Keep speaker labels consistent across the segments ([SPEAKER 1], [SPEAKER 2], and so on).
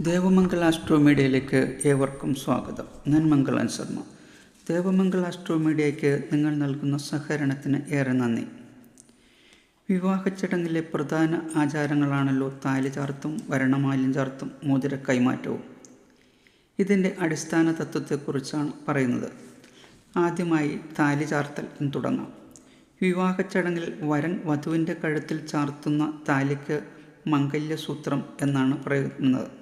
[SPEAKER 1] ദേവമംഗൽ astro മീഡിയയിലേക്ക് ഏവർക്കും സ്വാഗതം. ഞാൻ മംഗളൻ ശർമ്മ. ദേവമംഗല ആസ്ട്രോ മീഡിയയ്ക്ക് നിങ്ങൾ നൽകുന്ന സഹകരണത്തിന് ഏറെ നന്ദി. വിവാഹ ചടങ്ങിലെ പ്രധാന ആചാരങ്ങളാണല്ലോ താലി ചാർത്തും വരണമാല്യം ചാർത്തും മോതിര കൈമാറ്റവും. ഇതിന്റെ അടിസ്ഥാന തത്വത്തെക്കുറിച്ചാണ് പറയുന്നത്. ആദ്യമായി താലി ചാർത്തൽ തുടങ്ങാം. വിവാഹ ചടങ്ങിൽ വരൻ വധുവിന്റെ കഴുത്തിൽ ചാർത്തുന്ന താലിക്ക് മംഗല്യസൂത്രം എന്നാണ് പറയുന്നത്.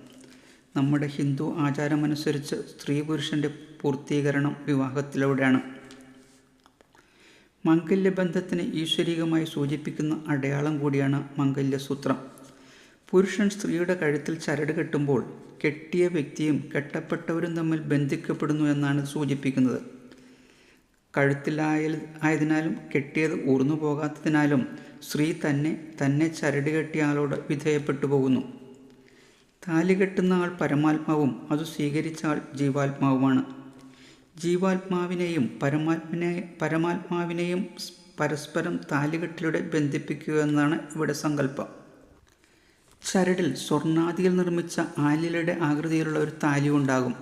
[SPEAKER 1] നമ്മുടെ ഹിന്ദു ആചാരമനുസരിച്ച് സ്ത്രീ പുരുഷന്റെ പൂർത്തീകരണം വിവാഹത്തിലൂടെയാണ്. മംഗല്യബന്ധത്തിന് ഈശ്വരീകമായി സൂചിപ്പിക്കുന്ന അടയാളം കൂടിയാണ് മംഗല്യസൂത്രം. പുരുഷൻ സ്ത്രീയുടെ കഴുത്തിൽ ചരട് കെട്ടുമ്പോൾ കെട്ടിയ വ്യക്തിയും കെട്ടപ്പെട്ടവരും തമ്മിൽ ബന്ധിക്കപ്പെടുന്നു എന്നാണ് സൂചിപ്പിക്കുന്നത്. കഴുത്തിലായ ആയതിനാലും കെട്ടിയത് ഊർന്നു പോകാത്തതിനാലും സ്ത്രീ തന്നെ തന്നെ ചരട് കെട്ടിയ ആളോട് വിധേയപ്പെട്ടു പോകുന്നു. താലി കെട്ടുന്ന ആൾ പരമാത്മാവും അത് സ്വീകരിച്ച ആൾ ജീവാത്മാവുമാണ്. ജീവാത്മാവിനെയും പരമാത്മനെ പരമാത്മാവിനെയും പരസ്പരം താലികെട്ടിലൂടെ ബന്ധിപ്പിക്കുക എന്നാണ് ഇവിടെ സങ്കല്പം. ചരടിൽ സ്വർണാദിയിൽ നിർമ്മിച്ച ആലിലയുടെ ആകൃതിയിലുള്ള ഒരു താലി ഉണ്ടാകും.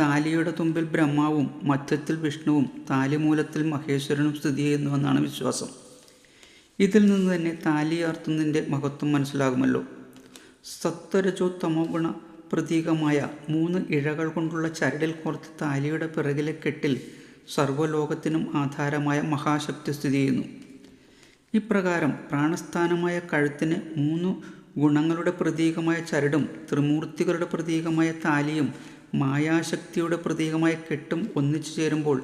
[SPEAKER 1] താലിയുടെ തുമ്പിൽ ബ്രഹ്മാവും മധ്യത്തിൽ വിഷ്ണുവും താലിമൂലത്തിൽ മഹേശ്വരനും സ്ഥിതി ചെയ്യുന്നുവെന്നാണ് വിശ്വാസം. ഇതിൽ നിന്ന് തന്നെ താലിയാർത്തുന്നതിന്റെ മഹത്വം മനസ്സിലാകുമല്ലോ. സത്വരജോ തമോ ഗുണ പ്രതീകമായ മൂന്ന് ഇഴകൾ കൊണ്ടുള്ള ചരടിൽ കോർത്ത് താലിയുടെ പിറകിലെ കെട്ടിൽ സർവലോകത്തിനും ആധാരമായ മഹാശക്തി സ്ഥിതി ചെയ്യുന്നു. ഇപ്രകാരം പ്രാണസ്ഥാനമായ കഴുത്തിന് മൂന്ന് ഗുണങ്ങളുടെ പ്രതീകമായ ചരടും ത്രിമൂർത്തികളുടെ പ്രതീകമായ താലിയും മായാശക്തിയുടെ പ്രതീകമായ കെട്ടും ഒന്നിച്ചു ചേരുമ്പോൾ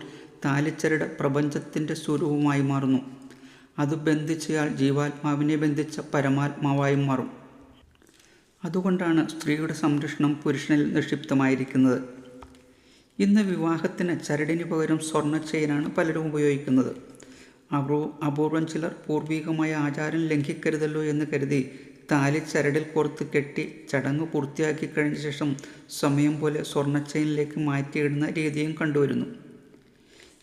[SPEAKER 1] താലിച്ചരട് പ്രപഞ്ചത്തിന്റെ സ്വരൂപമായി മാറുന്നു. അത് ബന്ധിച്ചയാൾ ജീവാത്മാവിനെ ബന്ധിച്ച പരമാത്മാവായും മാറും. അതുകൊണ്ടാണ് സ്ത്രീയുടെ സംരക്ഷണം പുരുഷനിൽ നിക്ഷിപ്തമായിരിക്കുന്നത്. ഇന്ന് വിവാഹത്തിന് ചരടിന് പകരം സ്വർണ ചെയിനാണ് പലരും ഉപയോഗിക്കുന്നത്. അപൂ അപൂർവം ചിലർ പൂർവികമായ ആചാരം ലംഘിക്കരുതല്ലോ എന്ന് കരുതി താലി ചരടിൽ കോർത്ത് കെട്ടി ചടങ്ങ് പൂർത്തിയാക്കി കഴിഞ്ഞ ശേഷം സമയം പോലെ സ്വർണ ചെയിനിലേക്ക് മാറ്റിയിടുന്ന രീതിയും കണ്ടുവരുന്നു.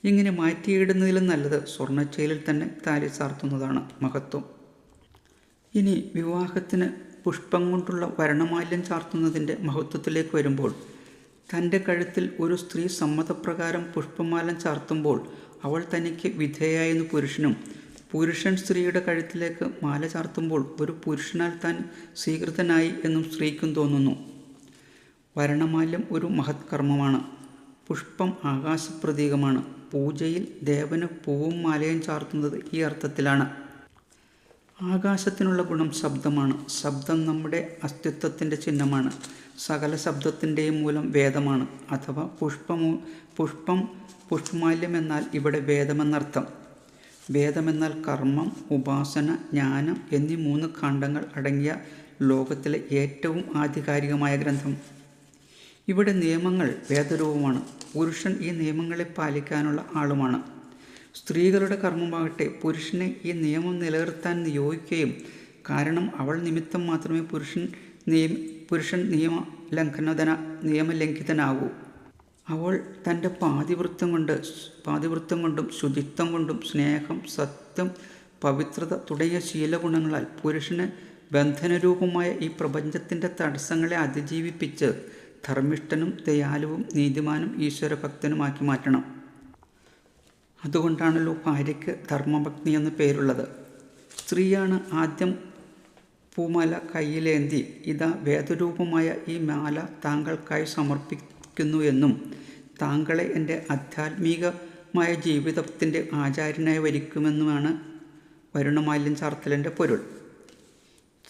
[SPEAKER 1] ഇങ്ങനെ മാറ്റിയിടുന്നതിലും നല്ലത് സ്വർണ ചെയിനിൽ തന്നെ താലി ചാർത്തുന്നതാണ് മഹത്വം. ഇനി വിവാഹത്തിന് പുഷ്പം കൊണ്ടുള്ള വരണമാല്യം ചാർത്തുന്നതിന്റെ മഹത്വത്തിലേക്ക് വരുമ്പോൾ തന്റെ കഴുത്തിൽ ഒരു സ്ത്രീ സമ്മതപ്രകാരം പുഷ്പമാലം ചാർത്തുമ്പോൾ അവൾ തനിക്ക് വിധേയായെന്ന് പുരുഷനും പുരുഷൻ സ്ത്രീയുടെ കഴുത്തിലേക്ക് മാല ചാർത്തുമ്പോൾ ഒരു പുരുഷനാൽ താൻ സ്വീകൃതനായി എന്നും സ്ത്രീക്കും തോന്നുന്നു. വരണമാല്യം ഒരു മഹത് കർമ്മമാണ്. പുഷ്പം ആകാശപ്രതീകമാണ്. പൂജയിൽ ദേവന് പൂവും മാലയും ചാർത്തുന്നത് ഈ അർത്ഥത്തിലാണ്. ആകാശത്തിനുള്ള ഗുണം ശബ്ദമാണ്. ശബ്ദം നമ്മുടെ അസ്തിത്വത്തിന്റെ ചിഹ്നമാണ്. സകല ശബ്ദത്തിന്റെയും മൂലം വേദമാണ്. അഥവാ പുഷ്പമു പുഷ്പം പുഷ്പമാല്യം എന്നാൽ ഇവിടെ വേദമെന്നർത്ഥം. വേദമെന്നാൽ കർമ്മം ഉപാസന ജ്ഞാനം എന്നീ മൂന്ന് ഖണ്ഡങ്ങൾ അടങ്ങിയ ലോകത്തിലെ ഏറ്റവും ആധികാരികമായ ഗ്രന്ഥം. ഇവിടെ നിയമങ്ങൾ വേദരൂപമാണ്. പുരുഷൻ ഈ നിയമങ്ങളെ പാലിക്കാനുള്ള ആളുമാണ്. സ്ത്രീകളുടെ കർമ്മമാകട്ടെ പുരുഷനെ ഈ നിയമം നിലനിർത്താൻ നിയോഗിക്കുകയും കാരണം അവൾ നിമിത്തം മാത്രമേ പുരുഷൻ നിയമ പുരുഷൻ നിയമ ലംഘനതന നിയമലംഘിതനാകൂ. അവൾ തന്റെ പാതിവൃത്തം കൊണ്ട് പാതിവൃത്തം കൊണ്ടും ശുചിത്വം കൊണ്ടും സ്നേഹം സത്യം പവിത്രത തുടങ്ങിയ ശീലഗുണങ്ങളാൽ പുരുഷന് ബന്ധനരൂപമായ ഈ പ്രപഞ്ചത്തിന്റെ തടസ്സങ്ങളെ അതിജീവിപ്പിച്ച് ധർമ്മിഷ്ഠനും ദയാലുവും നീതിമാനും ഈശ്വരഭക്തനുമാക്കി മാറ്റണം. അതുകൊണ്ടാണല്ലോ ഭാര്യയ്ക്ക് ധർമ്മഭഗ്നി എന്ന് പേരുള്ളത്. സ്ത്രീയാണ് ആദ്യം പൂമാല കയ്യിലേന്തി ഇതാ വേദരൂപമായ ഈ മാല താങ്കൾക്കായി സമർപ്പിക്കുന്നു എന്നും താങ്കളെ എന്റെ ആധ്യാത്മികമായ ജീവിതത്തിന്റെ ആചാര്യനായി വരിക്കുമെന്നുമാണ് വരുണമാലിൻ ചാർത്തലിന്റെ പൊരുൾ.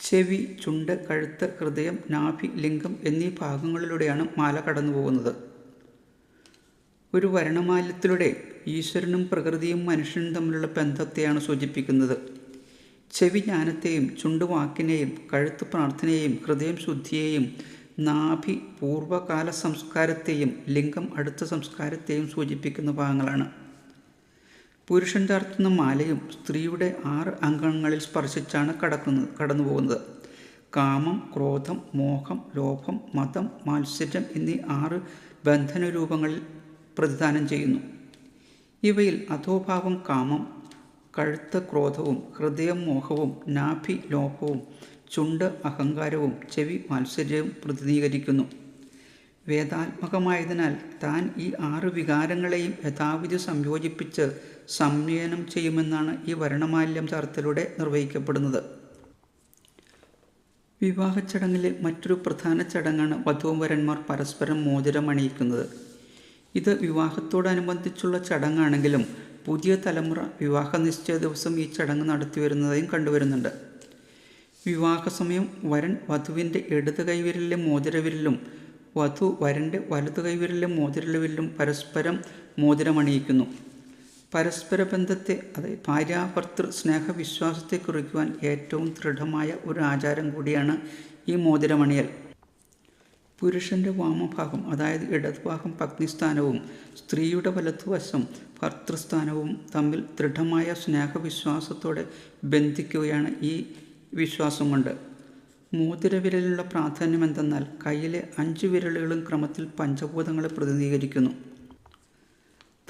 [SPEAKER 1] ചെവി ചുണ്ട് കഴുത്ത് ഹൃദയം നാഭി ലിംഗം എന്നീ ഭാഗങ്ങളിലൂടെയാണ് മാല കടന്നു പോകുന്നത് ഒരു വരണമാല്യത്തിലൂടെ ഈശ്വരനും പ്രകൃതിയും മനുഷ്യനും തമ്മിലുള്ള ബന്ധത്തെയാണ് സൂചിപ്പിക്കുന്നത്. ചെവി ജ്ഞാനത്തെയും ചുണ്ടുവാക്കിനെയും കഴുത്ത് പ്രാർത്ഥനയെയും ഹൃദയം ശുദ്ധിയെയും നാഭി പൂർവകാല സംസ്കാരത്തെയും ലിംഗം അടുത്ത സംസ്കാരത്തെയും സൂചിപ്പിക്കുന്ന ഭാഗങ്ങളാണ്. പുരുഷൻ ചാർത്തുന്ന മാലയും സ്ത്രീയുടെ ആറ് അംഗങ്ങളിൽ സ്പർശിച്ചാണ് കടക്കുന്നത് കടന്നു പോകുന്നത് കാമം ക്രോധം മോഹം ലോഭം മതം മാത്സര്യം എന്നീ ആറ് ബന്ധന രൂപങ്ങളിൽ പ്രതിദാനം ചെയ്യുന്നു. ഇവയിൽ അധോഭാവം കാമം കഴുത്ത് ക്രോധവും ഹൃദയം മോഹവും നാഭി ലോഭവും ചുണ്ട് അഹങ്കാരവും ചെവി മാത്സര്യവും പ്രതിനിധീകരിക്കുന്നു. വേദാത്മകമായതിനാൽ താൻ ഈ ആറ് വികാരങ്ങളെയും യഥാവിധി സംയോജിപ്പിച്ച് സംയനം ചെയ്യുമെന്നാണ് ഈ വരണമാല്യം ചർത്തലൂടെ നിർവഹിക്കപ്പെടുന്നത്. വിവാഹ ചടങ്ങിലെ മറ്റൊരു പ്രധാന ചടങ്ങാണ് വധൂവരന്മാർ പരസ്പരം മോതിരം അണിയിക്കുന്നത് ഇത് വിവാഹത്തോടനുബന്ധിച്ചുള്ള ചടങ്ങാണെങ്കിലും പുതിയ തലമുറ വിവാഹ നിശ്ചയ ദിവസം ഈ ചടങ്ങ് നടത്തിവരുന്നതായും കണ്ടുവരുന്നുണ്ട്. വിവാഹ സമയം വരൻ വധുവിന്റെ ഇടത് കൈവിരലിലെ മോതിരവിരലും വധു വരന്റെ വലതു കൈവിരലിലെ മോതിരവിരലും പരസ്പരം മോതിരമണിയിക്കുന്നു. പരസ്പര ബന്ധത്തെ അതായത് ഭാര്യാഭർത്തൃ സ്നേഹവിശ്വാസത്തെ കുറിക്കുവാൻ ഏറ്റവും ദൃഢമായ ഒരു ആചാരം കൂടിയാണ് ഈ മോതിരമണിയൽ. പുരുഷന്റെ വാമഭാഗം അതായത് ഇടതുഭാഗം പത്നിസ്ഥാനവും സ്ത്രീയുടെ വലത്തുവശം ഭർത്തൃസ്ഥാനവും തമ്മിൽ ദൃഢമായ സ്നേഹവിശ്വാസത്തോടെ ബന്ധിക്കുകയാണ് ഈ വിശ്വാസം കൊണ്ട്. മോതിരവിരലിലുള്ള പ്രാധാന്യം എന്തെന്നാൽ കയ്യിലെ അഞ്ച് വിരലുകളും ക്രമത്തിൽ പഞ്ചഭൂതങ്ങളെ പ്രതിനിധീകരിക്കുന്നു.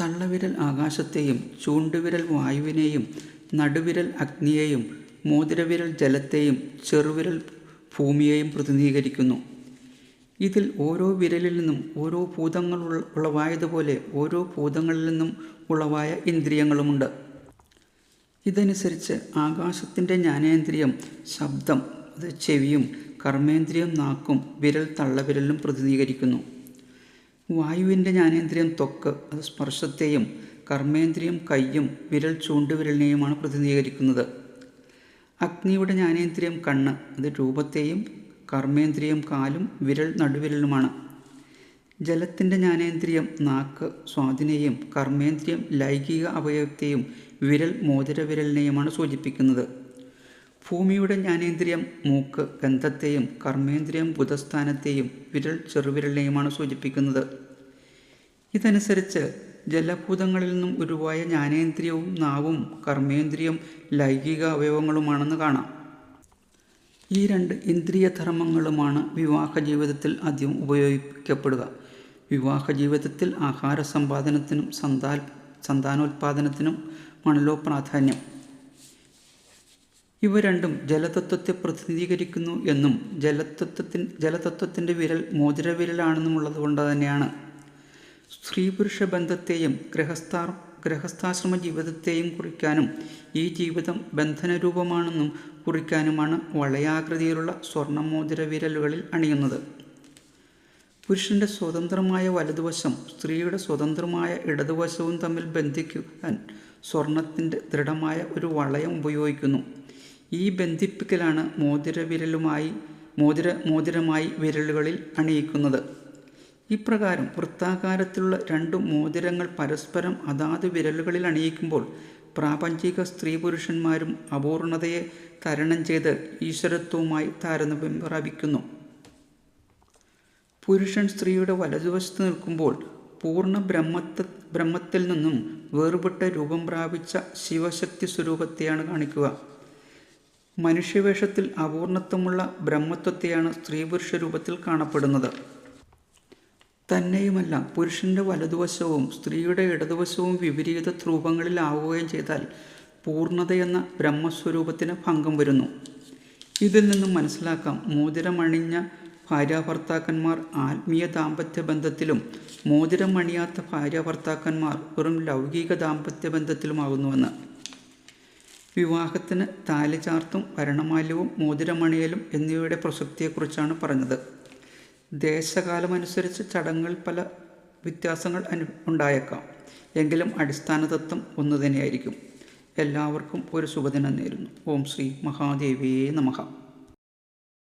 [SPEAKER 1] തള്ളവിരൽ ആകാശത്തെയും ചൂണ്ടുവിരൽ വായുവിനെയും നടുവിരൽ അഗ്നിയെയും മോതിരവിരൽ ജലത്തെയും ചെറുവിരൽ ഭൂമിയെയും പ്രതിനിധീകരിക്കുന്നു. ഇതിൽ ഓരോ വിരലിൽ നിന്നും ഓരോ ഭൂതങ്ങൾ ഉളവായതുപോലെ ഓരോ ഭൂതങ്ങളിൽ നിന്നും ഉളവായ ഇന്ദ്രിയങ്ങളുമുണ്ട്. ഇതനുസരിച്ച് ആകാശത്തിന്റെ ജ്ഞാനേന്ദ്രിയം ശബ്ദം അത് ചെവിയും കർമ്മേന്ദ്രിയം നാക്കും വിരൽ തള്ളവിരലും പ്രതിനിധീകരിക്കുന്നു. വായുവിന്റെ ജ്ഞാനേന്ദ്രിയം തൊക്ക് അത് സ്പർശത്തെയും കർമ്മേന്ദ്രിയം കയ്യും വിരൽ ചൂണ്ടുവിരലിനെയുമാണ് പ്രതിനിധീകരിക്കുന്നത്. അഗ്നിയുടെ ജ്ഞാനേന്ദ്രിയം കണ്ണ് അത് രൂപത്തെയും കർമ്മേന്ദ്രിയം കാലും വിരൽ നടുവിരലുമാണ്. ജലത്തിന്റെ ജ്ഞാനേന്ദ്രിയം നാക്ക് സ്വാതിനെയും കർമ്മേന്ദ്രിയം ലൈംഗിക അവയവത്തെയും വിരൽ മോതിരവിരലിനെയുമാണ് സൂചിപ്പിക്കുന്നത്. ഭൂമിയുടെ ജ്ഞാനേന്ദ്രിയം മൂക്ക് ഗന്ധത്തെയും കർമ്മേന്ദ്രിയം ബുധസ്ഥാനത്തെയും വിരൽ ചെറുവിരലിനെയുമാണ് സൂചിപ്പിക്കുന്നത്. ഇതനുസരിച്ച് ജലഭൂതങ്ങളിൽ നിന്നും ഉരുവായ ജ്ഞാനേന്ദ്രിയവും നാവും കർമ്മേന്ദ്രിയം ലൈംഗിക അവയവങ്ങളുമാണെന്ന് കാണാം. ഈ രണ്ട് ഇന്ദ്രിയ ധർമ്മങ്ങളുമാണ് വിവാഹ ജീവിതത്തിൽ ആദ്യം ഉപയോഗിക്കപ്പെടുക. വിവാഹ ജീവിതത്തിൽ ആഹാര സമ്പാദനത്തിനും സന്താ സന്താനോത്പാദനത്തിനും മണലോ പ്രാധാന്യം. ഇവ രണ്ടും ജലതത്വത്തെ പ്രതിനിധീകരിക്കുന്നു എന്നും ജലതത്വത്തിൻ ജലതത്വത്തിന്റെ വിരൽ മോതിരവിരലാണെന്നുമുള്ളത് കൊണ്ട് തന്നെയാണ്. സ്ത്രീ പുരുഷ ബന്ധത്തെയും ഗൃഹസ്ഥാർ ഗൃഹസ്ഥാശ്രമ ജീവിതത്തെയും കുറിക്കാനും ഈ ജീവിതം ബന്ധനരൂപമാണെന്നും കുറിക്കാനുമാണ് വളയാകൃതിയിലുള്ള സ്വർണമോതിര വിരലുകളിൽ അണിയുന്നത്. പുരുഷന്റെ സ്വതന്ത്രമായ വലതുവശം സ്ത്രീയുടെ സ്വതന്ത്രമായ ഇടതുവശവും തമ്മിൽ ബന്ധിക്കുവാൻ സ്വർണത്തിന്റെ ദൃഢമായ ഒരു വളയം ഉപയോഗിക്കുന്നു. ഈ ബന്ധിപ്പിക്കലാണ് മോതിരവിരലുമായി മോതിര മോതിരമായി വിരലുകളിൽ അണിയിക്കുന്നത്. ഇപ്രകാരം വൃത്താകാരത്തിലുള്ള രണ്ട് മോതിരങ്ങൾ പരസ്പരം അതാത് വിരലുകളിൽ അണിയിക്കുമ്പോൾ പ്രാപഞ്ചിക സ്ത്രീ പുരുഷന്മാരും അപൂർണതയെ തരണം ചെയ്ത് ഈശ്വരത്വവുമായി താരതമ്യം പ്രാപിക്കുന്നു. പുരുഷൻ സ്ത്രീയുടെ വലതുവശത്ത് നിൽക്കുമ്പോൾ പൂർണ ബ്രഹ്മത്ത ബ്രഹ്മത്തിൽ നിന്നും വേർപെട്ട രൂപം പ്രാപിച്ച ശിവശക്തി സ്വരൂപത്തെയാണ് കാണിക്കുക. മനുഷ്യവേഷത്തിൽ അപൂർണത്വമുള്ള ബ്രഹ്മത്വത്തെയാണ് സ്ത്രീ പുരുഷ രൂപത്തിൽ കാണപ്പെടുന്നത്. തന്നെയുമല്ല പുരുഷന്റെ വലതുവശവും സ്ത്രീയുടെ ഇടതുവശവും വിപരീത രൂപങ്ങളിലാവുകയും ചെയ്താൽ പൂർണതയെന്ന ബ്രഹ്മസ്വരൂപത്തിന് ഭംഗം വരുന്നു. ഇതിൽ നിന്നും മനസ്സിലാക്കാം മോതിരമണിഞ്ഞ ഭാര്യാഭർത്താക്കന്മാർ ആത്മീയ ദാമ്പത്യ ബന്ധത്തിലും മോതിരമണിയാത്ത ഭാര്യാഭർത്താക്കന്മാർ വെറും ലൗകിക ദാമ്പത്യ ബന്ധത്തിലുമാകുന്നുവെന്ന്. വിവാഹത്തിന് താലിചാർത്തും ഭരണമാല്യവും മോതിരമണിയലും എന്നിവയുടെ പ്രസക്തിയെക്കുറിച്ചാണ് പറഞ്ഞത്. ദേശകാലമനുസരിച്ച് ചടങ്ങുകൾ പല വ്യത്യാസങ്ങൾ അനു ഉണ്ടായേക്കാം. എങ്കിലും അടിസ്ഥാന തത്വം ഒന്നു തന്നെയായിരിക്കും എല്ലാവർക്കും ഒരു ശുഭദിനം നേരുന്നു. ഓം ശ്രീ മഹാദേവിയേ നമഃ.